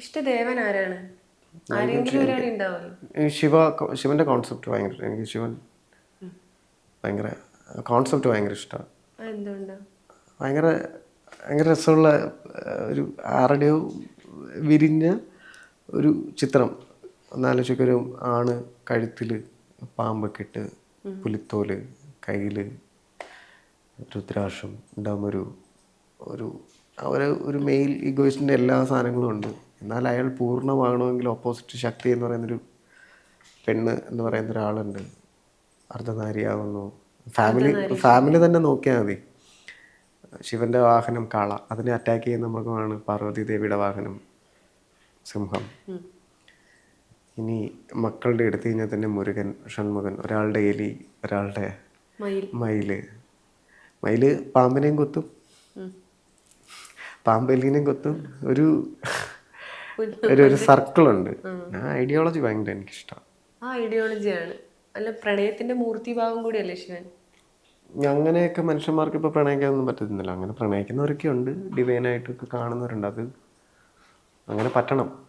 ഇഷ്ടദേവൻ ആരാണ് ശിവ ശിവന്റെ കോൺസെപ്റ്റ് ഭയങ്കര എനിക്ക് ശിവൻ ഭയങ്കര കോൺസെപ്റ്റ് ഭയങ്കര ഇഷ്ടമാണ് ഭയങ്കര ഭയങ്കര രസമുള്ള ഒരു ആരുടെയോ വിരിഞ്ഞ ഒരു ചിത്രം. ഒന്നാലോചിക്കൊരു ആണ് കഴുത്തിൽ പാമ്പ് കെട്ട് പുലിത്തോൽ കയ്യിൽ രുദ്രാക്ഷം ഉണ്ടാകുമ്പോൾ ഒരു ഒരു അവർ ഒരു മെയിൽ ഈഗോയിസ്റ്റിന്റെ എല്ലാ സാധനങ്ങളും ഉണ്ട്. എന്നാൽ അയാൾ പൂർണമാകണമെങ്കിൽ ഓപ്പോസിറ്റ് ശക്തി എന്ന് പറയുന്നൊരു പെണ്ണ് എന്ന് പറയുന്ന ഒരാളുണ്ട്. അർദ്ധനാരിയാകുന്നു ഫാമിലി ഫാമിലി തന്നെ നോക്കിയാൽ മതി. ശിവന്റെ വാഹനം കാള. അതിനെ അറ്റാക്ക് ചെയ്യുന്ന മൃഗമാണ് പാർവതി ദേവിയുടെ വാഹനം. സിംഹം. ഇനി മക്കളുടെ എടുത്തു കഴിഞ്ഞാൽ തന്നെ മുരുകൻ ഷൺമുഖൻ. ഒരാളുടെ എലി ഒരാളുടെ മയിൽ. മയിൽ പാമ്പിനെയും കൊത്തും. പാമ്പ് എലിനെയും കൊത്തും. ഒരു ഒരു ഒരു സർക്കിളുണ്ട്. ആ ഐഡിയോളജി ഭയങ്കര എനിക്കിഷ്ടമാണ് ആ ഐഡിയോളജിയാണ് അല്ല പ്രണയത്തിന്റെ മൂർത്തിഭാവം കൂടിയല്ലേ ശിവൻ? അങ്ങനെയൊക്കെ മനുഷ്യന്മാർക്ക് ഇപ്പോൾ പ്രണയിക്കാനൊന്നും പറ്റുന്നില്ല അങ്ങനെ പ്രണയിക്കുന്നവരൊക്കെ ഉണ്ട്. ഡിവൈനായിട്ടൊക്കെ കാണുന്നവരുണ്ട്. അത് അങ്ങനെ പറ്റണം.